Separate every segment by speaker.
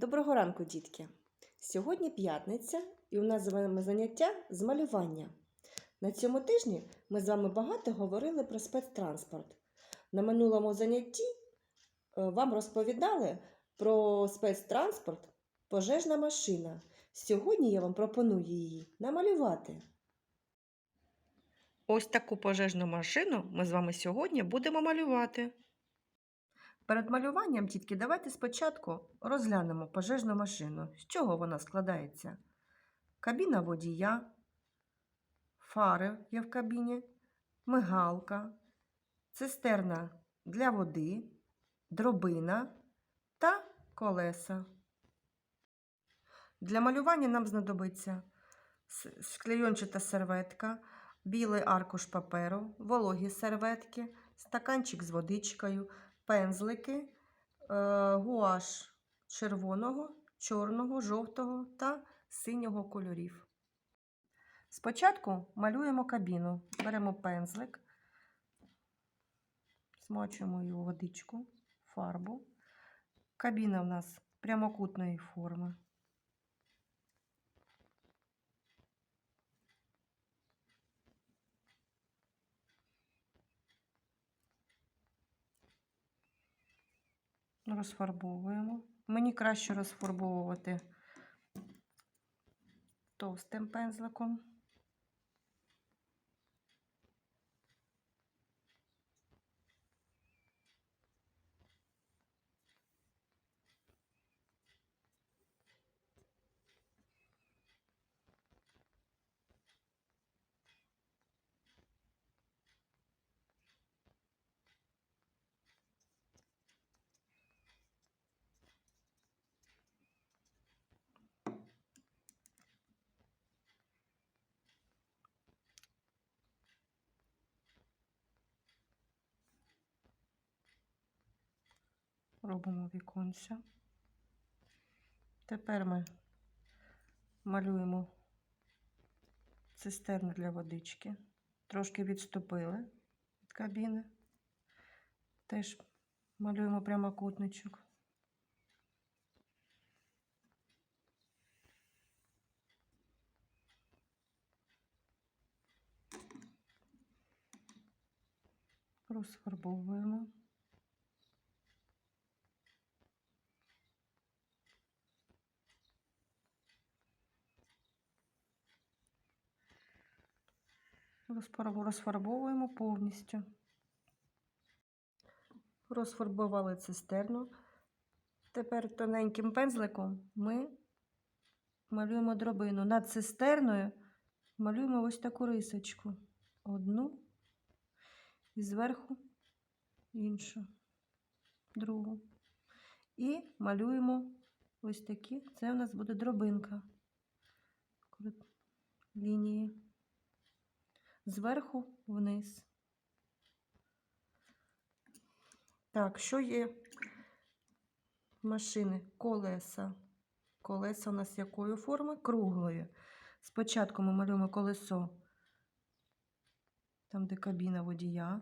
Speaker 1: Доброго ранку, дітки! Сьогодні п'ятниця і у нас з вами заняття з малювання. На цьому тижні ми з вами багато говорили про спецтранспорт. На минулому занятті е, вам розповідали про спецтранспорт пожежна машина. Сьогодні я вам пропоную її намалювати. Ось таку пожежну машину ми з вами сьогодні будемо малювати. Перед малюванням, дітки, давайте спочатку розглянемо пожежну машину. З чого вона складається? Кабіна водія, фари є в кабіні, мигалка, цистерна для води, дробина та колеса. Для малювання нам знадобиться склейончата серветка, білий аркуш паперу, вологі серветки, стаканчик з водичкою, пензлики, е, гуаш червоного, чорного, жовтого та синього кольорів. Спочатку малюємо кабіну. Беремо пензлик, смачуємо його водичку, фарбу. Кабіна в нас прямокутної форми. Розфарбовуємо. Мені краще розфарбовувати товстим пензликом. Робимо віконця. Тепер ми малюємо цистерну для водички. Трошки відступили від кабіни. Теж малюємо прямокутничок. Розфарбовуємо. Розфарбовуємо повністю. Розфарбували цистерну. Тепер тоненьким пензликом ми малюємо дробину. Над цистерною малюємо ось таку рисочку. Одну і зверху іншу, другу. І малюємо ось такі. Це у нас буде дробинка. Лінії зверху вниз. Так, що є машини? Колеса. Колеса у нас якої форми? Круглої. Спочатку ми малюємо колесо, там, де кабіна водія.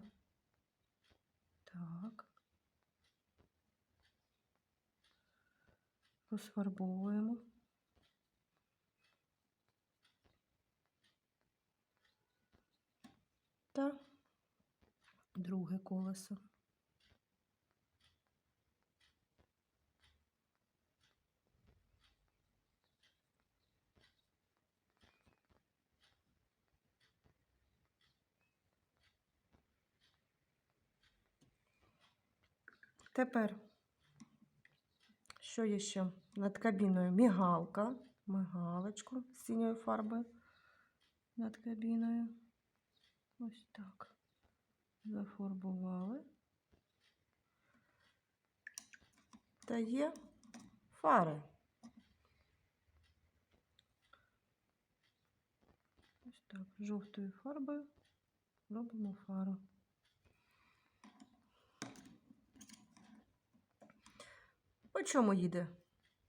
Speaker 1: Так. Розфарбовуємо. Та друге колесо. Тепер, що є ще над кабіною? Мігалка, мигалочку з синьою фарбою над кабіною. Ось так. Зафарбували. Та є фари. Ось так, жовтою фарбою робимо фару. По чому їде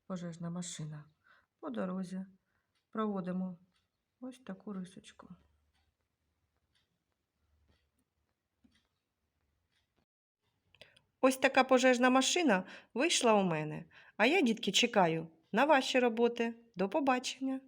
Speaker 1: пожежна машина? По дорозі. Проводимо ось таку рисочку. Ось така пожежна машина вийшла у мене. А я, дітки, чекаю на ваші роботи. До побачення!